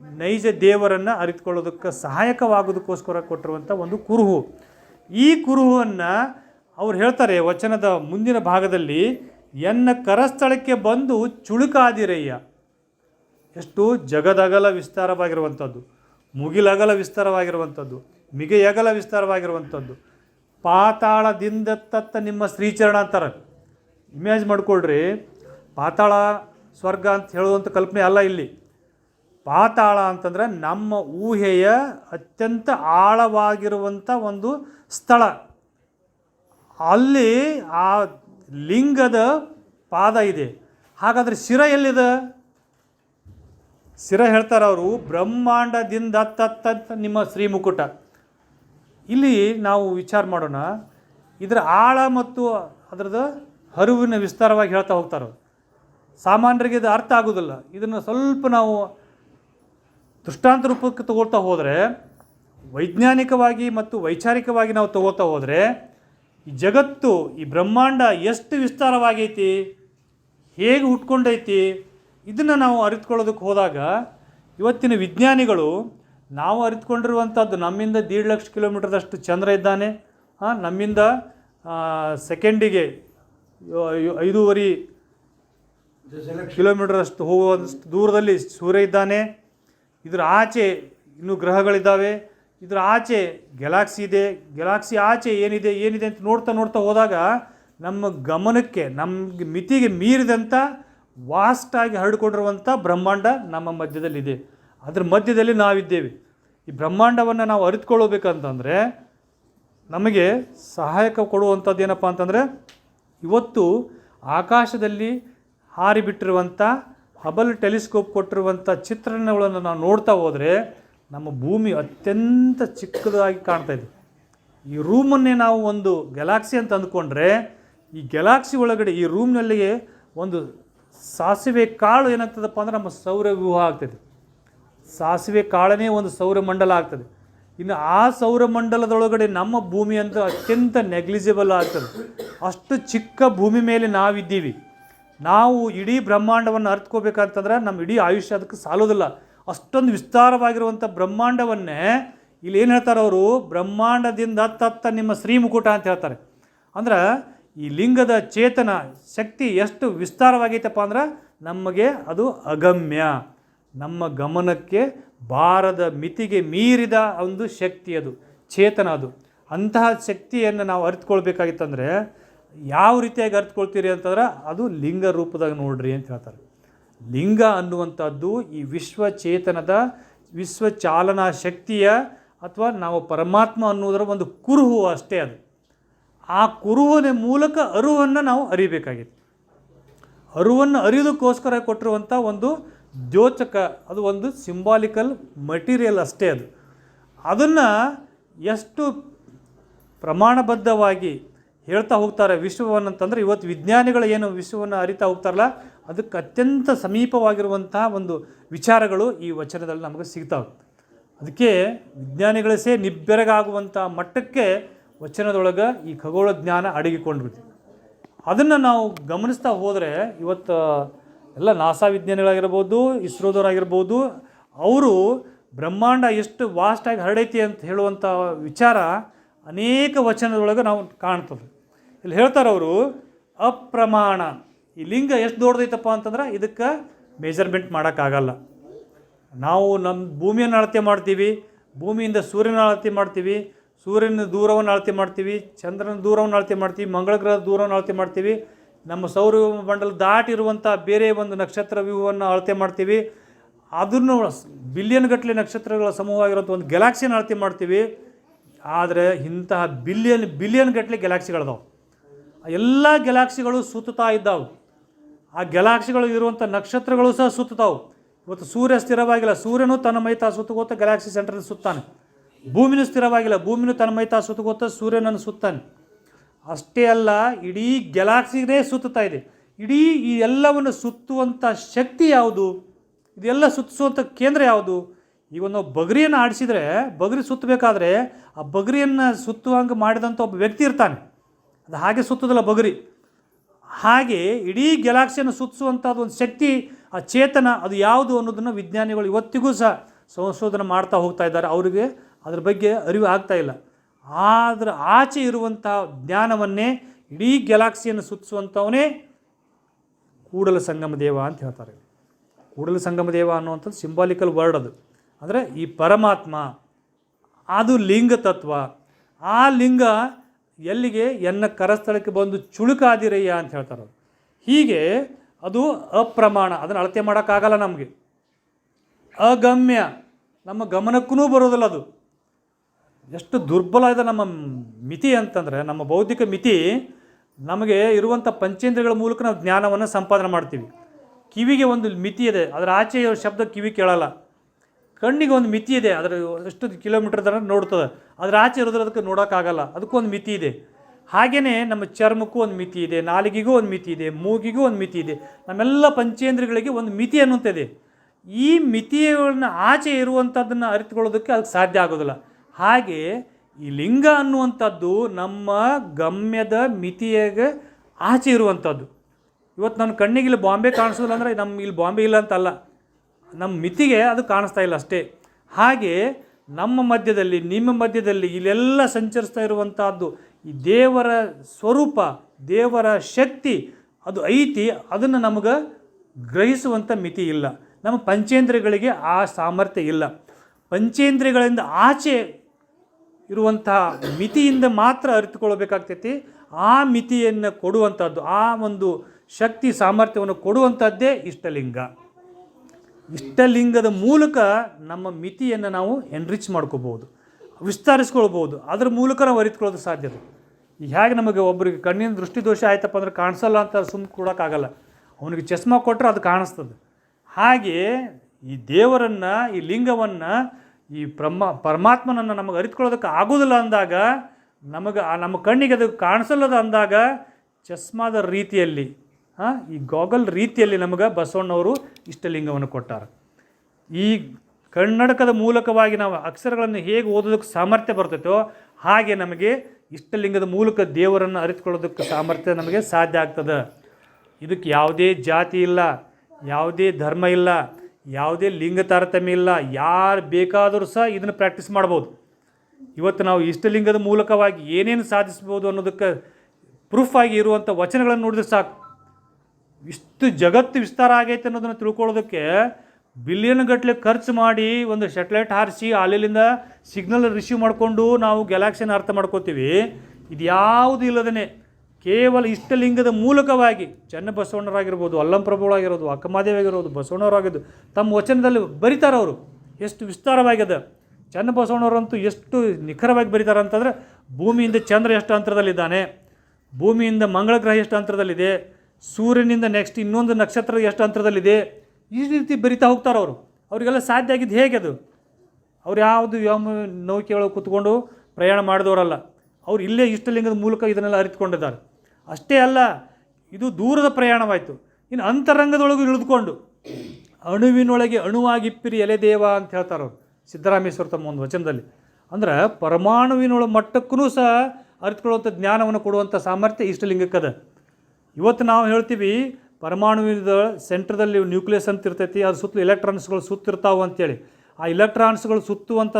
ನೈಜ ದೇವರನ್ನು ಅರಿತುಕೊಳ್ಳೋದಕ್ಕೆ ಸಹಾಯಕವಾಗೋದಕ್ಕೋಸ್ಕರ ಕೊಟ್ಟಿರುವಂಥ ಒಂದು ಕುರುಹು. ಈ ಕುರುಹುವನ್ನು ಅವ್ರು ಹೇಳ್ತಾರೆ ವಚನದ ಮುಂದಿನ ಭಾಗದಲ್ಲಿ, ಎನ್ನ ಕರಸ್ಥಳಕ್ಕೆ ಬಂದು ಚುಳುಕಾದಿರಯ್ಯ. ಎಷ್ಟು ಜಗದಗಲ ವಿಸ್ತಾರವಾಗಿರುವಂಥದ್ದು, ಮುಗಿಲಗಲ ವಿಸ್ತಾರವಾಗಿರುವಂಥದ್ದು, ಮಿಗೆಯಗಲ ವಿಸ್ತಾರವಾಗಿರುವಂಥದ್ದು. ಪಾತಾಳದಿಂದ ತತ್ತ ನಿಮ್ಮ ಶ್ರೀಚರಣ ಅಂತಾರೆ ಇಮ್ಯಾಜ್ ಮಾಡ್ಕೊಳ್ರಿ, ಪಾತಾಳ ಸ್ವರ್ಗ ಅಂತ ಹೇಳುವಂಥ ಕಲ್ಪನೆ ಅಲ್ಲ ಇಲ್ಲಿ. ಪಾತಾಳ ಅಂತಂದ್ರೆ ನಮ್ಮ ಊಹೆಯ ಅತ್ಯಂತ ಆಳವಾಗಿರುವಂಥ ಒಂದು ಸ್ಥಳ. ಅಲ್ಲಿ ಆ ಲಿಂಗದ ಪಾದ ಇದೆ. ಹಾಗಾದರೆ ಶಿರ ಎಲ್ಲಿದೆ? ಶಿರ ಹೇಳ್ತಾರೆ ಅವರು, ಬ್ರಹ್ಮಾಂಡದಿಂದ ತತ್ತ ನಿಮ್ಮ ಶ್ರೀಮುಕುಟ ಇಲ್ಲಿ ನಾವು ವಿಚಾರ ಮಾಡೋಣ. ಇದರ ಆಳ ಮತ್ತು ಅದರದ್ದು ಹರಿವಿನ ವಿಸ್ತಾರವಾಗಿ ಹೇಳ್ತಾ ಹೋಗ್ತಾರೆ. ಸಾಮಾನ್ಯರಿಗೆ ಇದು ಅರ್ಥ ಆಗೋದಿಲ್ಲ. ಇದನ್ನು ಸ್ವಲ್ಪ ನಾವು ದೃಷ್ಟಾಂತ ರೂಪಕ್ಕೆ ತಗೊಳ್ತಾ ಹೋದರೆ, ವೈಜ್ಞಾನಿಕವಾಗಿ ಮತ್ತು ವೈಚಾರಿಕವಾಗಿ ನಾವು ತಗೋತಾ ಹೋದರೆ, ಈ ಜಗತ್ತು, ಈ ಬ್ರಹ್ಮಾಂಡ ಎಷ್ಟು ವಿಸ್ತಾರವಾಗೈತಿ, ಹೇಗೆ ಹುಟ್ಕೊಂಡೈತಿ, ಇದನ್ನು ನಾವು ಅರಿತುಕೊಳ್ಳೋದಕ್ಕೆ ಹೋದಾಗ ಇವತ್ತಿನ ವಿಜ್ಞಾನಿಗಳು, ನಾವು ಅರಿತುಕೊಂಡಿರುವಂಥದ್ದು ನಮ್ಮಿಂದ ದೀಡ್ ಲಕ್ಷ ಕಿಲೋಮೀಟರ್ದಷ್ಟು ಚಂದ್ರ ಇದ್ದಾನೆ. ನಮ್ಮಿಂದ ಸೆಕೆಂಡಿಗೆ ಐದೂವರೆ ಕಿಲೋಮೀಟರ್ ಅಷ್ಟು ಹೋಗುವಷ್ಟು ದೂರದಲ್ಲಿ ಸೂರ್ಯ ಇದ್ದಾನೆ. ಇದರ ಆಚೆ ಇನ್ನೂ ಗ್ರಹಗಳಿದ್ದಾವೆ. ಇದರ ಆಚೆ ಗ್ಯಾಲಾಕ್ಸಿ ಇದೆ. ಗ್ಯಾಲಾಕ್ಸಿ ಆಚೆ ಏನಿದೆ ಏನಿದೆ ಅಂತ ನೋಡ್ತಾ ನೋಡ್ತಾ ಹೋದಾಗ ನಮ್ಮ ಗಮನಕ್ಕೆ, ನಮಗೆ ಮಿತಿಗೆ ಮೀರಿದಂಥ ವಾಸ್ಟಾಗಿ ಹರಡಿಕೊಂಡಿರುವಂಥ ಬ್ರಹ್ಮಾಂಡ ನಮ್ಮ ಮಧ್ಯದಲ್ಲಿದೆ. ಅದರ ಮಧ್ಯದಲ್ಲಿ ನಾವಿದ್ದೇವೆ. ಈ ಬ್ರಹ್ಮಾಂಡವನ್ನು ನಾವು ಅರಿತುಕೊಳ್ಳಬೇಕಂತಂದರೆ ನಮಗೆ ಸಹಾಯಕ ಕೊಡುವಂಥದ್ದು ಏನಪ್ಪ ಅಂತಂದರೆ ಇವತ್ತು ಆಕಾಶದಲ್ಲಿ ಹಾರಿಬಿಟ್ಟಿರುವಂಥ ಹಬಲ್ ಟೆಲಿಸ್ಕೋಪ್ ಕೊಟ್ಟಿರುವಂಥ ಚಿತ್ರಣಗಳನ್ನು ನಾವು ನೋಡ್ತಾ ಹೋದರೆ ನಮ್ಮ ಭೂಮಿ ಅತ್ಯಂತ ಚಿಕ್ಕದಾಗಿ ಕಾಣ್ತಾ ಇದೆ. ಈ ರೂಮನ್ನೇ ನಾವು ಒಂದು ಗ್ಯಾಲಾಕ್ಸಿ ಅಂತ ಅಂದ್ಕೊಂಡ್ರೆ ಈ ಗ್ಯಾಲಾಕ್ಸಿ ಒಳಗಡೆ ಈ ರೂಮ್ನಲ್ಲಿಗೆ ಒಂದು ಸಾಸಿವೆ ಕಾಳು ಏನಾಗ್ತದಪ್ಪ ಅಂದ್ರೆ ನಮ್ಮ ಸೌರ ವ್ಯೂಹ ಆಗ್ತದೆ. ಸಾಸಿವೆ ಕಾಳನೇ ಒಂದು ಸೌರಮಂಡಲ ಆಗ್ತದೆ. ಇನ್ನು ಆ ಸೌರಮಂಡಲದೊಳಗಡೆ ನಮ್ಮ ಭೂಮಿ ಅಂತ ಅತ್ಯಂತ ನೆಗ್ಲಿಜಿಬಲ್ ಆಗ್ತದೆ. ಅಷ್ಟು ಚಿಕ್ಕ ಭೂಮಿ ಮೇಲೆ ನಾವಿದ್ದೀವಿ. ನಾವು ಇಡೀ ಬ್ರಹ್ಮಾಂಡವನ್ನು ಅರ್ಥಕೋಬೇಕಂತಂದ್ರೆ ನಮ್ಮ ಇಡೀ ಆಯುಷ್ಯ ಅದಕ್ಕೆ ಸಾಲೋದಿಲ್ಲ. ಅಷ್ಟೊಂದು ವಿಸ್ತಾರವಾಗಿರುವಂಥ ಬ್ರಹ್ಮಾಂಡವನ್ನೇ ಇಲ್ಲಿ ಏನು ಹೇಳ್ತಾರೆ ಅವರು? ಬ್ರಹ್ಮಾಂಡದಿಂದ ತತ್ತ ನಿಮ್ಮ ಶ್ರೀಮುಕುಟ ಅಂತ ಹೇಳ್ತಾರೆ. ಅಂದ್ರೆ ಈ ಲಿಂಗದ ಚೇತನ ಶಕ್ತಿ ಎಷ್ಟು ವಿಸ್ತಾರವಾಗೈತಪ್ಪ ಅಂದ್ರೆ ನಮಗೆ ಅದು ಅಗಮ್ಯ. ನಮ್ಮ ಗಮನಕ್ಕೆ ಬಾರದ ಮಿತಿಗೆ ಮೀರಿದ ಒಂದು ಶಕ್ತಿ ಅದು, ಚೇತನ ಅದು. ಅಂತಹ ಶಕ್ತಿಯನ್ನು ನಾವು ಅರಿತುಕೊಳ್ಬೇಕಾಗಿತ್ತಂದರೆ ಯಾವ ರೀತಿಯಾಗಿ ಅರ್ಥಕೊಳ್ತೀರಿ ಅಂತಂದ್ರೆ ಅದು ಲಿಂಗ ರೂಪದಾಗ ನೋಡ್ರಿ ಅಂತ ಹೇಳ್ತಾರೆ. ಲಿಂಗ ಅನ್ನುವಂಥದ್ದು ಈ ವಿಶ್ವ ಚೇತನದ ವಿಶ್ವ ಚಾಲನಾ ಶಕ್ತಿಯ ಅಥವಾ ನಾವು ಪರಮಾತ್ಮ ಅನ್ನುವುದರ ಒಂದು ಕುರುಹು ಅಷ್ಟೇ ಅದು. ಆ ಕುರುಹನ ಮೂಲಕ ಅರುವನ್ನು ನಾವು ಅರಿಬೇಕಾಗಿತ್ತು. ಅರುವನ್ನು ಅರಿಯೋದಕ್ಕೋಸ್ಕರ ಕೊಟ್ಟಿರುವಂಥ ಒಂದು ದ್ಯೋತಕ, ಅದು ಒಂದು ಸಿಂಬಾಲಿಕಲ್ ಮಟೀರಿಯಲ್ ಅಷ್ಟೇ ಅದು. ಅದನ್ನು ಎಷ್ಟು ಪ್ರಮಾಣಬದ್ಧವಾಗಿ ಹೇಳ್ತಾ ಹೋಗ್ತಾರೆ ವಿಶ್ವವನ್ನು ಅಂತಂದರೆ ಇವತ್ತು ವಿಜ್ಞಾನಿಗಳು ಏನು ವಿಶ್ವವನ್ನು ಅರಿತಾ ಹೋಗ್ತಾರಲ್ಲ, ಅದಕ್ಕೆ ಅತ್ಯಂತ ಸಮೀಪವಾಗಿರುವಂತಹ ಒಂದು ವಿಚಾರಗಳು ಈ ವಚನದಲ್ಲಿ ನಮಗೆ ಸಿಗ್ತಾವೆ. ಅದಕ್ಕೆ ವಿಜ್ಞಾನಿಗಳೇ ಸೇ ನಿಬ್ಬೆರಗಾಗುವಂಥ ಮಟ್ಟಕ್ಕೆ ವಚನದೊಳಗೆ ಈ ಖಗೋಳ ಜ್ಞಾನ ಅಡಗಿಕೊಂಡ್ಬಿಡ್ತೀವಿ ಅದನ್ನು ನಾವು ಗಮನಿಸ್ತಾ ಹೋದರೆ ಇವತ್ತು, ಎಲ್ಲ ನಾಸಾ ವಿಜ್ಞಾನಿಗಳಾಗಿರ್ಬೋದು, ಇಸ್ರೋದವರಾಗಿರ್ಬೋದು, ಅವರು ಬ್ರಹ್ಮಾಂಡ ಎಷ್ಟು ವಾಸ್ಟಾಗಿ ಹರಡೈತಿ ಅಂತ ಹೇಳುವಂಥ ವಿಚಾರ ಅನೇಕ ವಚನದೊಳಗೆ ನಾವು ಕಾಣ್ತದೆ. ಇಲ್ಲಿ ಹೇಳ್ತಾರೆ ಅವರು, ಅಪ್ರಮಾಣ. ಈ ಲಿಂಗ ಎಷ್ಟು ದೊಡ್ಡದೈತಪ್ಪ ಅಂತಂದ್ರೆ ಇದಕ್ಕೆ ಮೆಜರ್ಮೆಂಟ್ ಮಾಡೋಕ್ಕಾಗಲ್ಲ. ನಾವು ನಮ್ಮ ಭೂಮಿಯನ್ನು ಅಳತೆ ಮಾಡ್ತೀವಿ, ಭೂಮಿಯಿಂದ ಸೂರ್ಯನ ಅಳತೆ ಮಾಡ್ತೀವಿ, ಸೂರ್ಯನ ದೂರವನ್ನು ಅಳತೆ ಮಾಡ್ತೀವಿ, ಚಂದ್ರನ ದೂರವನ್ನು ಅಳತೆ ಮಾಡ್ತೀವಿ, ಮಂಗಳ ಗ್ರಹದ ದೂರವನ್ನು ಅಳತೆ ಮಾಡ್ತೀವಿ, ನಮ್ಮ ಸೌರ ಮಂಡಲ ದಾಟಿರುವಂಥ ಬೇರೆ ಒಂದು ನಕ್ಷತ್ರ ವ್ಯೂಹವನ್ನು ಅಳತೆ ಮಾಡ್ತೀವಿ, ಅದನ್ನು ಬಿಲಿಯನ್ ಗಟ್ಟಲೆ ನಕ್ಷತ್ರಗಳ ಸಮೂಹವಾಗಿರುವಂಥ ಒಂದು ಗ್ಯಾಲಾಕ್ಸಿಯನ್ನು ಅಳತೆ ಮಾಡ್ತೀವಿ, ಆದರೆ ಇಂತಹ ಬಿಲಿಯನ್ ಬಿಲಿಯನ್ ಗಟ್ಟಲೆ ಗ್ಯಾಲಾಕ್ಸಿಗಳದಾವೆ ಎಲ್ಲ ಗ್ಯಾಲಾಕ್ಸಿಗಳು ಸುತ್ತುತ್ತಾ ಇದ್ದಾವೆ. ಆ ಗ್ಯಾಲಾಕ್ಸಿಗಳು ಇರುವಂಥ ನಕ್ಷತ್ರಗಳು ಸಹ ಸುತ್ತುತ್ತಾವೆ ಇವತ್ತು ಸೂರ್ಯ ಸ್ಥಿರವಾಗಿಲ್ಲ. ಸೂರ್ಯನೂ ತನ್ನ ಮೈತಾ ಸುತ್ತಗೋತ ಗ್ಯಾಲಾಕ್ಸಿ ಸೆಂಟರ್ ಸುತ್ತಾನೆ. ಭೂಮಿನೂ ಸ್ಥಿರವಾಗಿಲ್ಲ. ಭೂಮಿನೂ ತನ್ನ ಮೈತಾ ಸುತ್ತಗೋತ ಸೂರ್ಯನನ್ನು ಸುತ್ತಾನೆ. ಅಷ್ಟೇ ಅಲ್ಲ, ಇಡೀ ಗ್ಯಾಲಾಕ್ಸಿಗೇ ಸುತ್ತುತ್ತಾ ಇದೆ. ಇಡೀ ಈ ಎಲ್ಲವನ್ನು ಸುತ್ತುವಂಥ ಶಕ್ತಿ ಯಾವುದು? ಇದೆಲ್ಲ ಸುತ್ತಿಸುವಂಥ ಕೇಂದ್ರ ಯಾವುದು? ಈಗ ಒಂದು ಬಗರಿಯನ್ನು ಆಡಿಸಿದರೆ, ಬಗರಿ ಸುತ್ತಬೇಕಾದ್ರೆ ಆ ಬಗರಿಯನ್ನು ಸುತ್ತುವಂಗೆ ಮಾಡಿದಂಥ ಒಬ್ಬ ವ್ಯಕ್ತಿ ಇರ್ತಾನೆ. ಅದು ಹಾಗೆ ಸುತ್ತದಲ್ಲ ಬಗರಿ. ಹಾಗೆ ಇಡೀ ಗ್ಯಾಲಾಕ್ಸಿಯನ್ನು ಸುತ್ತಿಸುವಂಥದ್ದು ಒಂದು ಶಕ್ತಿ, ಆ ಚೇತನ, ಅದು ಯಾವುದು ಅನ್ನೋದನ್ನು ವಿಜ್ಞಾನಿಗಳು ಇವತ್ತಿಗೂ ಸಹ ಸಂಶೋಧನೆ ಮಾಡ್ತಾ ಹೋಗ್ತಾ ಇದ್ದಾರೆ. ಅವರಿಗೆ ಅದ್ರ ಬಗ್ಗೆ ಅರಿವು ಆಗ್ತಾ ಇಲ್ಲ. ಆದರೆ ಆಚೆ ಇರುವಂತಹ ಜ್ಞಾನವನ್ನೇ ಇಡೀ ಗ್ಯಾಲಾಕ್ಸಿಯನ್ನು ಸುತ್ತಿಸುವಂಥವನೇ ಕೂಡಲ ಸಂಗಮ ದೇವ ಅಂತ ಹೇಳ್ತಾರೆ. ಕೂಡಲ ಸಂಗಮ ದೇವ ಅನ್ನುವಂಥದ್ದು ಸಿಂಬಾಲಿಕಲ್ ವರ್ಡ್ ಅದು. ಅಂದರೆ ಈ ಪರಮಾತ್ಮ, ಅದು ಲಿಂಗ ತತ್ವ ಆ ಲಿಂಗ ಎಲ್ಲಿಗೆ? ಎನ್ನ ಕರಸ್ಥಳಕ್ಕೆ ಬಂದು ಚುಳುಕಾದಿರಯ್ಯ ಅಂತ ಹೇಳ್ತಾರೆ ಹೀಗೆ ಅದು ಅಪ್ರಮಾಣ. ಅದನ್ನು ಅಳತೆ ಮಾಡೋಕ್ಕಾಗಲ್ಲ ನಮಗೆ. ಅಗಮ್ಯ. ನಮ್ಮ ಗಮನಕ್ಕೂ ಬರೋದಿಲ್ಲ ಅದು. ಎಷ್ಟು ದುರ್ಬಲ ಇದೆ ನಮ್ಮ ಮಿತಿ ಅಂತಂದರೆ, ನಮ್ಮ ಬೌದ್ಧಿಕ ಮಿತಿ, ನಮಗೆ ಇರುವಂಥ ಪಂಚೇಂದ್ರಗಳ ಮೂಲಕ ನಾವು ಜ್ಞಾನವನ್ನು ಸಂಪಾದನೆ ಮಾಡ್ತೀವಿ. ಕಿವಿಗೆ ಒಂದು ಮಿತಿ ಇದೆ. ಅದರ ಆಚೆ ಇರೋ ಶಬ್ದ ಕಿವಿ ಕೇಳಲ್ಲ. ಕಣ್ಣಿಗೆ ಒಂದು ಮಿತಿ ಇದೆ. ಅದರ ಎಷ್ಟು ಕಿಲೋಮೀಟರ್ ದರ ನೋಡ್ತದೆ. ಅದ್ರ ಆಚೆ ಇರೋದ್ರ ಅದಕ್ಕೆ ನೋಡೋಕ್ಕಾಗಲ್ಲ. ಅದಕ್ಕೂ ಒಂದು ಮಿತಿ ಇದೆ. ಹಾಗೆಯೇ ನಮ್ಮ ಚರ್ಮಕ್ಕೂ ಒಂದು ಮಿತಿ ಇದೆ. ನಾಲಿಗೆಗೂ ಒಂದು ಮಿತಿ ಇದೆ. ಮೂಗಿಗೂ ಒಂದು ಮಿತಿ ಇದೆ. ನಮ್ಮೆಲ್ಲ ಪಂಚೇಂದ್ರಿಗಳಿಗೆ ಒಂದು ಮಿತಿ ಅನ್ನುವಂಥದ್ದು ಈ ಮಿತಿಗಳನ್ನ ಆಚೆ ಇರುವಂಥದ್ದನ್ನು ಅರಿತುಕೊಳ್ಳೋದಕ್ಕೆ ಅದಕ್ಕೆ ಸಾಧ್ಯ ಆಗೋದಿಲ್ಲ. ಹಾಗೆ ಈ ಲಿಂಗ ಅನ್ನುವಂಥದ್ದು ನಮ್ಮ ಗಮ್ಯದ ಮಿತಿಯಾಗ ಆಚೆ ಇರುವಂಥದ್ದು. ಇವತ್ತು ನನ್ನ ಕಣ್ಣಿಗೆ ಇಲ್ಲಿ ಬಾಂಬೆ ಕಾಣಿಸೋದಿಲ್ಲ ಅಂದರೆ ನಮ್ಮ ಇಲ್ಲಿ ಬಾಂಬೆ ಇಲ್ಲ ಅಂತಲ್ಲ. ನಮ್ಮ ಮಿತಿಗೆ ಅದು ಕಾಣಿಸ್ತಾ ಇಲ್ಲ ಅಷ್ಟೇ. ಹಾಗೆ ನಮ್ಮ ಮಧ್ಯದಲ್ಲಿ, ನಿಮ್ಮ ಮಧ್ಯದಲ್ಲಿ ಇಲ್ಲೆಲ್ಲ ಸಂಚರಿಸ್ತಾ ಇರುವಂತಹದ್ದು ಈ ದೇವರ ಸ್ವರೂಪ, ದೇವರ ಶಕ್ತಿ, ಅದು ಐತಿ, ಅದನ್ನು ನಮಗೆ ಗ್ರಹಿಸುವಂಥ ಮಿತಿ ಇಲ್ಲ. ನಮ್ಮ ಪಂಚೇಂದ್ರಿಯಗಳಿಗೆ ಆ ಸಾಮರ್ಥ್ಯ ಇಲ್ಲ. ಪಂಚೇಂದ್ರಿಯಗಳಿಂದ ಆಚೆ ಇರುವಂತಹ ಮಿತಿಯಿಂದ ಮಾತ್ರ ಅರಿತುಕೊಳ್ಬೇಕಾಗ್ತೈತಿ ಆ ಮಿತಿಯನ್ನು ಕೊಡುವಂಥದ್ದು ಆ ಒಂದು ಶಕ್ತಿ, ಸಾಮರ್ಥ್ಯವನ್ನು ಕೊಡುವಂಥದ್ದೇ ಇಷ್ಟಲಿಂಗ. ಇಷ್ಟಲಿಂಗದ ಮೂಲಕ ನಮ್ಮ ಮಿತಿಯನ್ನು ನಾವು ಎನ್ರಿಚ್ ಮಾಡ್ಕೋಬೋದು, ವಿಸ್ತರಿಸ್ಕೊಳ್ಬೋದು. ಅದ್ರ ಮೂಲಕ ನಾವು ಅರಿತುಕೊಳ್ಳೋದು ಸಾಧ್ಯತೆ ಈಗ ಹೇಗೆ ನಮಗೆ ಒಬ್ಬರಿಗೆ ಕಣ್ಣಿನ ದೃಷ್ಟಿದೋಷ ಆಯ್ತಪ್ಪ ಅಂದ್ರೆ ಕಾಣಿಸಲ್ಲ ಅಂತ ಸುಮ್ಮನೆ ಕೊಡೋಕ್ಕಾಗಲ್ಲ. ಅವನಿಗೆ ಚಸ್ಮಾ ಕೊಟ್ಟರೆ ಅದು ಕಾಣಿಸ್ತದೆ. ಹಾಗೆ ಈ ದೇವರನ್ನು, ಈ ಲಿಂಗವನ್ನು, ಈ ಬ್ರಹ್ಮ, ಪರಮಾತ್ಮನನ್ನು ನಮಗೆ ಅರಿತುಕೊಳ್ಳೋದಕ್ಕೆ ಆಗೋದಿಲ್ಲ ಅಂದಾಗ, ನಮಗೆ ನಮ್ಮ ಕಣ್ಣಿಗೆ ಅದು ಕಾಣಿಸಲ್ಲದ ಅಂದಾಗ, ಚಸ್ಮಾದ ರೀತಿಯಲ್ಲಿ ಹಾಂ ಈ ಗಾಗಲ್ ರೀತಿಯಲ್ಲಿ ನಮಗೆ ಬಸವಣ್ಣವರು ಇಷ್ಟಲಿಂಗವನ್ನು ಕೊಟ್ಟಾರೆ. ಈ ಕನ್ನಡಕದ ಮೂಲಕವಾಗಿ ನಾವು ಅಕ್ಷರಗಳನ್ನು ಹೇಗೆ ಓದೋದಕ್ಕೆ ಸಾಮರ್ಥ್ಯ ಬರ್ತೈತೋ ಹಾಗೆ ನಮಗೆ ಇಷ್ಟಲಿಂಗದ ಮೂಲಕ ದೇವರನ್ನು ಅರಿತುಕೊಳ್ಳೋದಕ್ಕೆ ಸಾಮರ್ಥ್ಯ ನಮಗೆ ಸಾಧ್ಯ ಆಗ್ತದೆ. ಇದಕ್ಕೆ ಯಾವುದೇ ಜಾತಿ ಇಲ್ಲ, ಯಾವುದೇ ಧರ್ಮ ಇಲ್ಲ, ಯಾವುದೇ ಲಿಂಗ ತಾರತಮ್ಯ ಇಲ್ಲ, ಯಾರು ಬೇಕಾದರೂ ಸಹ ಇದನ್ನು ಪ್ರಾಕ್ಟೀಸ್ ಮಾಡ್ಬೋದು. ಇವತ್ತು ನಾವು ಇಷ್ಟಲಿಂಗದ ಮೂಲಕವಾಗಿ ಏನೇನು ಸಾಧಿಸ್ಬೋದು ಅನ್ನೋದಕ್ಕೆ ಪ್ರೂಫ್ ಆಗಿ ಇರುವಂಥ ವಚನಗಳನ್ನು ನೋಡಿದ್ರೆ ಸಾಕು. ಇಷ್ಟು ಜಗತ್ತು ವಿಸ್ತಾರ ಆಗೈತೆ ಅನ್ನೋದನ್ನು ತಿಳ್ಕೊಳ್ಳೋದಕ್ಕೆ ಬಿಲಿಯನ್ ಗಟ್ಟಲೆ ಖರ್ಚು ಮಾಡಿ ಒಂದು ಸೆಟ್ಲೈಟ್ ಹಾರಿಸಿ ಅಲ್ಲಿಂದ ಸಿಗ್ನಲ್ ರಿಸೀವ್ ಮಾಡಿಕೊಂಡು ನಾವು ಗ್ಯಾಲಾಕ್ಸಿನ ಅರ್ಥ ಮಾಡ್ಕೋತೀವಿ. ಇದು ಯಾವುದು ಇಲ್ಲದೇ ಕೇವಲ ಇಷ್ಟಲಿಂಗದ ಮೂಲಕವಾಗಿ ಚನ್ನಬಸವಣ್ಣರಾಗಿರ್ಬೋದು ಅಲ್ಲಂಪ್ರಭುಗಳಾಗಿರೋದು ಅಕ್ಕಮಾದೇವಿ ಆಗಿರ್ಬೋದು ಬಸವಣ್ಣವರಾಗಿದ್ದು, ತಮ್ಮ ವಚನದಲ್ಲಿ ಬರೀತಾರೆ ಅವರು. ಎಷ್ಟು ವಿಸ್ತಾರವಾಗಿದೆ. ಚನ್ನಬಸವಣ್ಣವರಂತೂ ಎಷ್ಟು ನಿಖರವಾಗಿ ಬರೀತಾರೆ ಅಂತಂದರೆ ಭೂಮಿಯಿಂದ ಚಂದ್ರ ಎಷ್ಟು ಅಂತರದಲ್ಲಿದ್ದಾನೆ. ಭೂಮಿಯಿಂದ ಮಂಗಳ ಗ್ರಹ ಎಷ್ಟು ಅಂತರದಲ್ಲಿದೆ. ಸೂರ್ಯನಿಂದ ನೆಕ್ಸ್ಟ್ ಇನ್ನೊಂದು ನಕ್ಷತ್ರ ಎಷ್ಟು ಅಂತರದಲ್ಲಿದೆ ಈ ರೀತಿ ಬರಿತಾ ಹೋಗ್ತಾರೆ ಅವರು. ಅವರಿಗೆಲ್ಲ ಸಾಧ್ಯ ಆಗಿದ್ದು ಹೇಗೆ ಅದು? ಅವ್ರು ಯಾವುದು ಯಾವ ನೌಕೆ ಒಳಗೆ ಕೂತ್ಕೊಂಡು ಪ್ರಯಾಣ ಮಾಡಿದವರಲ್ಲ. ಅವ್ರು ಇಲ್ಲೇ ಇಷ್ಟಲಿಂಗದ ಮೂಲಕ ಇದನ್ನೆಲ್ಲ ಅರಿತುಕೊಂಡಿದ್ದಾರೆ. ಅಷ್ಟೇ ಅಲ್ಲ, ಇದು ದೂರದ ಪ್ರಯಾಣವಾಯಿತು. ಇನ್ನು ಅಂತರಂಗದೊಳಗೂ ಇಳಿದುಕೊಂಡು ಅಣುವಿನೊಳಗೆ ಅಣುವಾಗಿಪ್ಪಿರಿ ಎಲೆ ದೇವ ಅಂತ ಹೇಳ್ತಾರೆ ಅವರು, ಸಿದ್ದರಾಮೇಶ್ವರ ತಮ್ಮ ಒಂದು ವಚನದಲ್ಲಿ. ಅಂದ್ರೆ ಪರಮಾಣುವಿನೊಳ ಮಟ್ಟಕ್ಕೂ ಸಹ ಅರಿತುಕೊಳ್ಳುವಂಥ ಜ್ಞಾನವನ್ನು ಕೊಡುವಂಥ ಸಾಮರ್ಥ್ಯ ಇಷ್ಟಲಿಂಗಕ್ಕದ. ಇವತ್ತು ನಾವು ಹೇಳ್ತೀವಿ ಪರಮಾಣುವಿನ ಸೆಂಟ್ರದಲ್ಲಿ ನ್ಯೂಕ್ಲಿಯಸ್ ಅಂತ ಇರ್ತೈತಿ ಅದ್ರ ಸುತ್ತಲೂ ಎಲೆಕ್ಟ್ರಾನ್ಸ್ಗಳು ಸುತ್ತಿರ್ತಾವೆ ಅಂತೇಳಿ. ಆ ಇಲೆಕ್ಟ್ರಾನ್ಸ್ಗಳು ಸುತ್ತುವಂಥ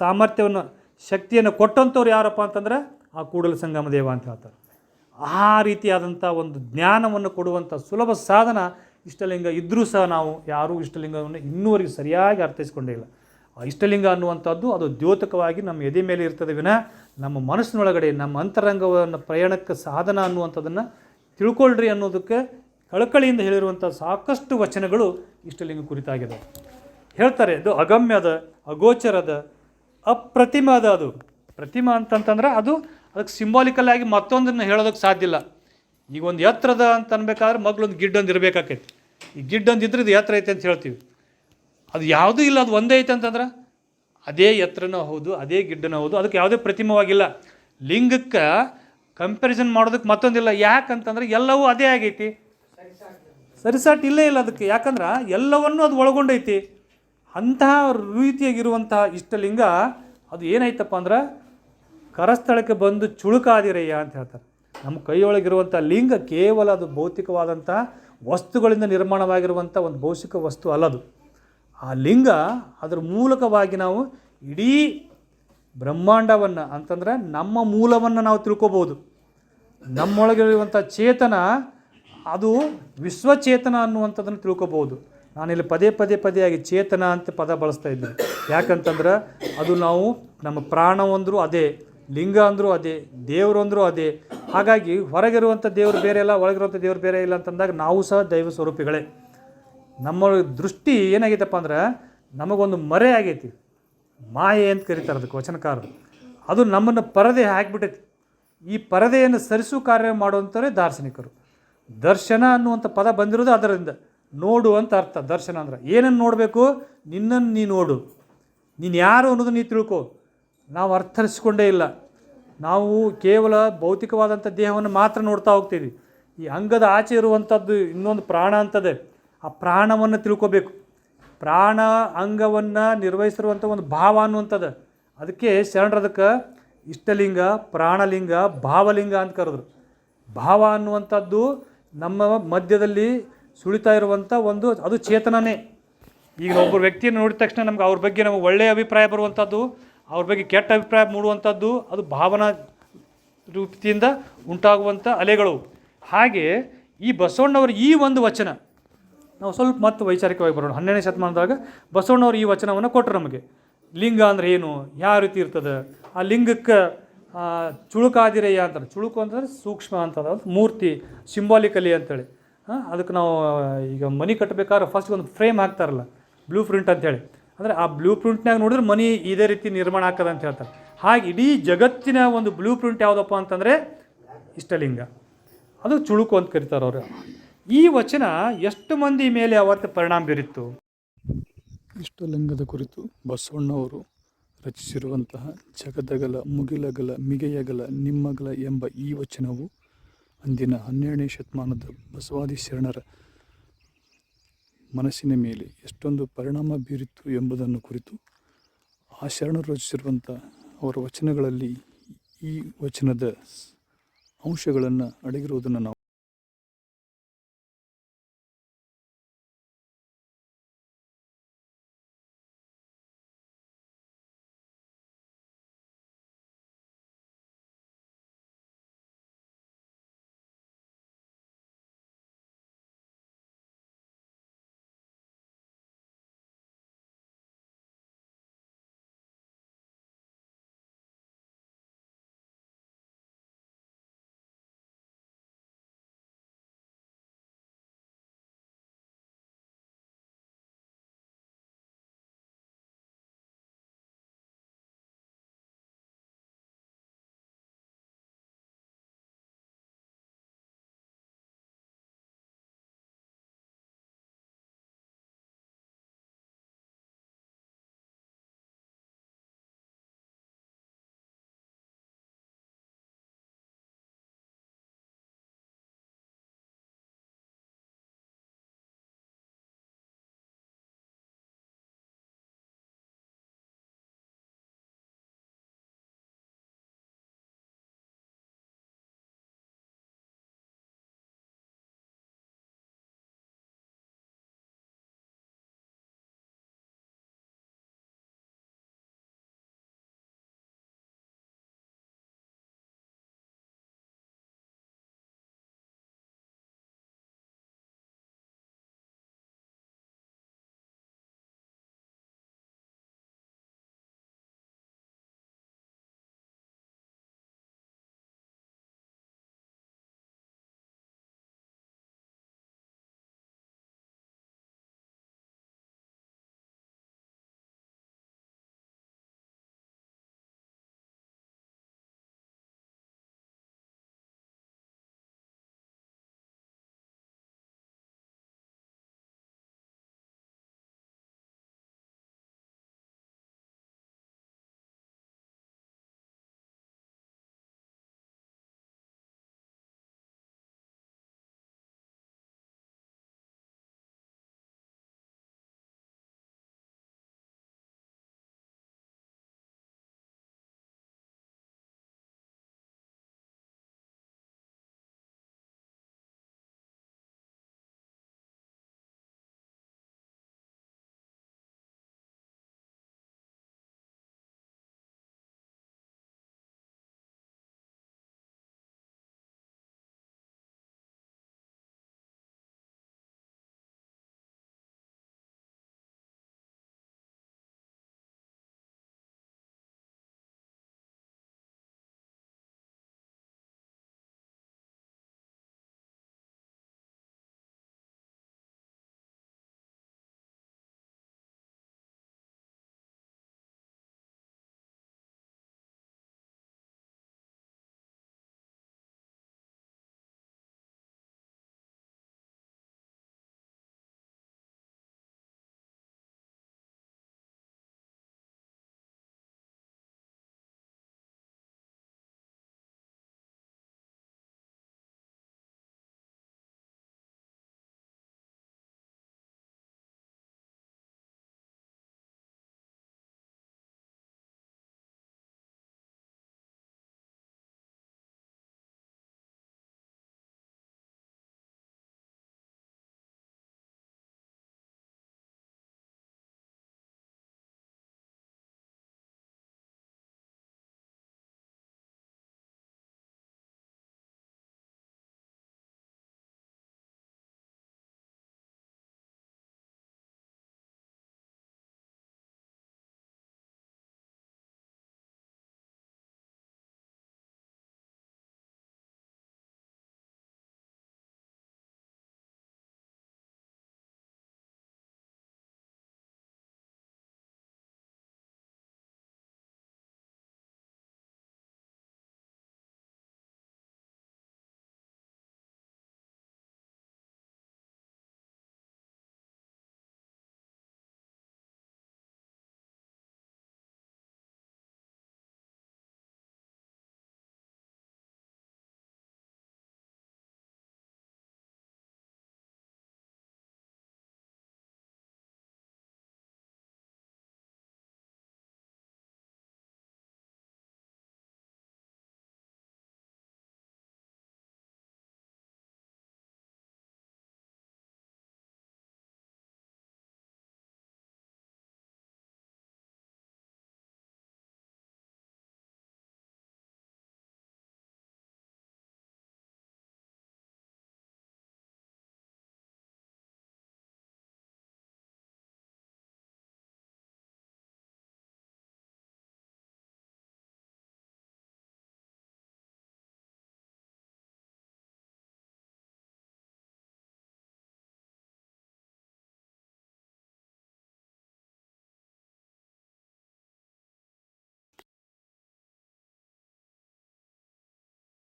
ಸಾಮರ್ಥ್ಯವನ್ನು, ಶಕ್ತಿಯನ್ನು ಕೊಟ್ಟಂಥವ್ರು ಯಾರಪ್ಪ ಅಂತಂದ್ರೆ ಆ ಕೂಡಲ ಸಂಗಮ ದೇವ ಅಂತ ಹೇಳ್ತಾರೆ. ಆ ರೀತಿಯಾದಂಥ ಒಂದು ಜ್ಞಾನವನ್ನು ಕೊಡುವಂಥ ಸುಲಭ ಸಾಧನ ಇಷ್ಟಲಿಂಗ ಇದ್ದರೂ ಸಹ ನಾವು ಯಾರೂ ಇಷ್ಟಲಿಂಗವನ್ನು ಇನ್ನೂವರೆಗೆ ಸರಿಯಾಗಿ ಅರ್ಥೈಸ್ಕೊಂಡೇ ಇಲ್ಲ. ಆ ಇಷ್ಟಲಿಂಗ ಅನ್ನುವಂಥದ್ದು ಅದು ದ್ಯೋತಕವಾಗಿ ನಮ್ಮ ಎದೆ ಮೇಲೆ ಇರ್ತದೆ ವಿನ ನಮ್ಮ ಮನಸ್ಸಿನೊಳಗಡೆ ನಮ್ಮ ಅಂತರಂಗವನ್ನು ಪ್ರಯಾಣಕ್ಕೆ ಸಾಧನ ಅನ್ನುವಂಥದ್ದನ್ನು ತಿಳ್ಕೊಳ್ರಿ ಅನ್ನೋದಕ್ಕೆ ಕಳಕಳಿಯಿಂದ ಹೇಳಿರುವಂಥ ಸಾಕಷ್ಟು ವಚನಗಳು ಇಷ್ಟಲಿಂಗ ಕುರಿತಾಗಿದೆ. ಹೇಳ್ತಾರೆ, ಇದು ಅಗಮ್ಯದ, ಅಗೋಚರದ ಅದ ಅದು. ಪ್ರತಿಮ ಅಂತಂತಂದ್ರೆ ಅದು ಅದಕ್ಕೆ ಸಿಂಬಾಲಿಕಲ್ ಆಗಿ ಮತ್ತೊಂದನ್ನು ಹೇಳೋದಕ್ಕೆ ಸಾಧ್ಯ ಇಲ್ಲ. ಈಗ ಒಂದು ಎತ್ತರದ ಅಂತ ಅನ್ಬೇಕಾದ್ರೆ ಮಗ್ಳೊಂದು ಗಿಡ್ಡೊಂದು ಇರಬೇಕಾಕೈತಿ. ಈ ಗಿಡ್ಡೊಂದು ಇದ್ರೆ ಇದು ಎತ್ತರ ಐತೆ ಅಂತ ಹೇಳ್ತೀವಿ. ಅದು ಯಾವುದೂ ಇಲ್ಲ, ಅದು ಒಂದೇ ಐತೆ ಅಂತಂದ್ರೆ ಅದೇ ಎತ್ತರನೂ ಹೌದು, ಅದೇ ಗಿಡ್ಡನೂ ಹೌದು, ಅದಕ್ಕೆ ಯಾವುದೇ ಪ್ರತಿಮವಾಗಿಲ್ಲ. ಲಿಂಗಕ್ಕೆ ಕಂಪ್ಯಾರಿಸನ್ ಮಾಡೋದಕ್ಕೆ ಮತ್ತೊಂದಿಲ್ಲ. ಯಾಕಂತಂದ್ರೆ ಎಲ್ಲವೂ ಅದೇ ಆಗೈತಿ. ಸರಿಸಾಟ್ ಇಲ್ಲೇ ಇಲ್ಲ ಅದಕ್ಕೆ. ಯಾಕಂದ್ರೆ ಎಲ್ಲವನ್ನೂ ಅದು ಒಳಗೊಂಡೈತಿ. ಅಂತಹ ರೀತಿಯಾಗಿರುವಂತಹ ಇಷ್ಟಲಿಂಗ ಅದು ಏನಾಯ್ತಪ್ಪ ಅಂದ್ರೆ ಕರಸ್ಥಳಕ್ಕೆ ಬಂದು ಚುಳುಕಾದಿರಯ್ಯ ಅಂತ ಹೇಳ್ತಾರೆ. ನಮ್ಮ ಕೈಯೊಳಗಿರುವಂಥ ಲಿಂಗ ಕೇವಲ ಅದು ಭೌತಿಕವಾದಂಥ ವಸ್ತುಗಳಿಂದ ನಿರ್ಮಾಣವಾಗಿರುವಂಥ ಒಂದು ಭೌತಿಕ ವಸ್ತು ಅಲ್ಲದು. ಆ ಲಿಂಗ ಅದರ ಮೂಲಕವಾಗಿ ನಾವು ಇಡೀ ಬ್ರಹ್ಮಾಂಡವನ್ನು ಅಂತಂದ್ರೆ ನಮ್ಮ ಮೂಲವನ್ನು ನಾವು ತಿಳ್ಕೋಬೋದು. ನಮ್ಮೊಳಗಿರುವಂಥ ಚೇತನ, ಅದು ವಿಶ್ವಚೇತನ ಅನ್ನುವಂಥದ್ದನ್ನು ತಿಳ್ಕೋಬೋದು. ನಾನಿಲ್ಲಿ ಪದೇ ಪದೇ ಪದೇಯಾಗಿ ಚೇತನ ಅಂತ ಪದ ಬಳಸ್ತಾ ಇದ್ದೀನಿ. ಯಾಕಂತಂದ್ರೆ ಅದು ನಾವು ನಮ್ಮ ಪ್ರಾಣ ಅಂದರೂ ಅದೇ ಲಿಂಗ ಅಂದರೂ ಅದೇ ದೇವರು ಅಂದರೂ ಅದೇ. ಹಾಗಾಗಿ ಹೊರಗಿರುವಂಥ ದೇವರು ಬೇರೆ ಇಲ್ಲ ಒಳಗಿರುವಂಥ ದೇವರು ಬೇರೆ ಇಲ್ಲ ಅಂತಂದಾಗ ನಾವು ಸಹ ದೈವ ಸ್ವರೂಪಿಗಳೇ. ನಮ್ಮ ದೃಷ್ಟಿ ಏನಾಗೈತಪ್ಪ ಅಂದ್ರೆ ನಮಗೊಂದು ಮರೆ ಆಗೈತಿ. ಮಾಯೆ ಅಂತ ಕರೀತಾರೆ ಅದಕ್ಕೆ ವಚನಕಾರರು. ಅದು ನಮ್ಮನ್ನು ಪರದೆ ಹಾಕಿಬಿಟ್ಟೈತಿ. ಈ ಪರದೆಯನ್ನು ಸರಿಸು ಕಾರ್ಯ ಮಾಡುವಂಥವರೇ ದಾರ್ಶನಿಕರು. ದರ್ಶನ ಅನ್ನುವಂಥ ಪದ ಬಂದಿರೋದು ಅದರಿಂದ. ನೋಡು ಅಂತ ಅರ್ಥ. ದರ್ಶನ ಅಂದ್ರೆ ಏನನ್ನು ನೋಡಬೇಕು? ನಿನ್ನನ್ನು ನೀ ನೋಡು. ನೀನು ಯಾರು ಅನ್ನೋದು ನೀ ತಿಳ್ಕೊ. ನಾವು ಅರ್ಥೈಸ್ಕೊಂಡೇ ಇಲ್ಲ. ನಾವು ಕೇವಲ ಭೌತಿಕವಾದಂಥ ದೇಹವನ್ನು ಮಾತ್ರ ನೋಡ್ತಾ ಹೋಗ್ತೀವಿ. ಈ ಅಂಗದ ಆಚೆ ಇರುವಂಥದ್ದು ಇನ್ನೊಂದು ಪ್ರಾಣ ಅಂತದೆ. ಆ ಪ್ರಾಣವನ್ನು ತಿಳ್ಕೊಬೇಕು. ಪ್ರಾಣ ಅಂಗವನ್ನು ನಿರ್ವಹಿಸಿರುವಂಥ ಒಂದು ಭಾವ ಅನ್ನುವಂಥದ್ದು. ಅದಕ್ಕೆ ಶರಣರದಕ್ಕೆ ಇಷ್ಟಲಿಂಗ, ಪ್ರಾಣಲಿಂಗ, ಭಾವಲಿಂಗ ಅಂತ ಕರೆದ್ರು. ಭಾವ ಅನ್ನುವಂಥದ್ದು ನಮ್ಮ ಮಧ್ಯದಲ್ಲಿ ಸುಳಿತಾ ಇರುವಂಥ ಒಂದು, ಅದು ಚೇತನನೇ. ಈಗ ಒಬ್ಬ ವ್ಯಕ್ತಿಯನ್ನು ನೋಡಿದ ತಕ್ಷಣ ನಮ್ಗೆ ಅವ್ರ ಬಗ್ಗೆ ನಮಗೆ ಒಳ್ಳೆಯ ಅಭಿಪ್ರಾಯ ಬರುವಂಥದ್ದು, ಅವ್ರ ಬಗ್ಗೆ ಕೆಟ್ಟ ಅಭಿಪ್ರಾಯ ಮೂಡುವಂಥದ್ದು, ಅದು ಭಾವನಾ ರೂಪದಿಂದ ಉಂಟಾಗುವಂಥ ಅಲೆಗಳು. ಹಾಗೆ ಈ ಬಸವಣ್ಣವರ ಈ ಒಂದು ವಚನ ನಾವು ಸ್ವಲ್ಪ ಮತ್ತೆ ವೈಚಾರಿಕವಾಗಿ ಬರೋಣ. ಹನ್ನೆರಡನೇ ಶತಮಾನದಾಗ ಬಸವಣ್ಣವ್ರು ಈ ವಚನವನ್ನು ಕೊಟ್ಟರು ನಮಗೆ. ಲಿಂಗ ಅಂದ್ರೆ ಏನು? ಯಾವ ರೀತಿ ಇರ್ತದೆ? ಆ ಲಿಂಗಕ್ಕೆ ಚುಳುಕಾದಿರಯ್ಯ ಅಂತಾರೆ. ಚುಳುಕು ಅಂತಂದ್ರೆ ಸೂಕ್ಷ್ಮ ಅಂತದ ಮೂರ್ತಿ ಸಿಂಬಾಲಿಕಲಿ ಅಂತೇಳಿ. ಹಾಂ, ಅದಕ್ಕೆ ನಾವು ಈಗ ಮನಿ ಕಟ್ಟಬೇಕಾದ್ರೆ ಫಸ್ಟ್ ಒಂದು ಫ್ರೇಮ್ ಹಾಕ್ತಾರಲ್ಲ ಬ್ಲೂ ಪ್ರಿಂಟ್ ಅಂತೇಳಿ. ಅಂದರೆ ಆ ಬ್ಲೂ ಪ್ರಿಂಟ್ನಾಗ ನೋಡಿದ್ರೆ ಮನಿ ಇದೇ ರೀತಿ ನಿರ್ಮಾಣ ಆಗ್ತದೆ ಅಂತ ಹೇಳ್ತಾರೆ. ಹಾಗೆ ಇಡೀ ಜಗತ್ತಿನ ಒಂದು ಬ್ಲೂ ಪ್ರಿಂಟ್ ಯಾವುದಪ್ಪ ಅಂತಂದರೆ ಇಷ್ಟಲಿಂಗ. ಅದು ಚುಳುಕು ಅಂತ ಕರಿತಾರೆ ಅವರು ಈ ವಚನ ಎಷ್ಟು ಮಂದಿ ಮೇಲೆ ಅವತ್ತು ಪರಿಣಾಮ ಬೀರಿತ್ತು? ಇಷ್ಟಲಿಂಗದ ಕುರಿತು ಬಸವಣ್ಣವರು ರಚಿಸಿರುವಂತಹ ಜಗದಗಲ, ಮುಗಿಲಗಲ, ಮಿಗೆಯಗಲ, ನಿಮ್ಮಗಲ ಎಂಬ ಈ ವಚನವು ಅಂದಿನ ಹನ್ನೆರಡನೇ ಶತಮಾನದ ಬಸವಾದಿ ಶರಣರ ಮನಸ್ಸಿನ ಮೇಲೆ ಎಷ್ಟೊಂದು ಪರಿಣಾಮ ಬೀರಿತ್ತು ಎಂಬುದನ್ನು ಕುರಿತು ಆ ಶರಣರು ರಚಿಸಿರುವಂಥ ಅವರ ವಚನಗಳಲ್ಲಿ ಈ ವಚನದ ಅಂಶಗಳನ್ನು ಅಡಗಿರುವುದನ್ನು ನಾವು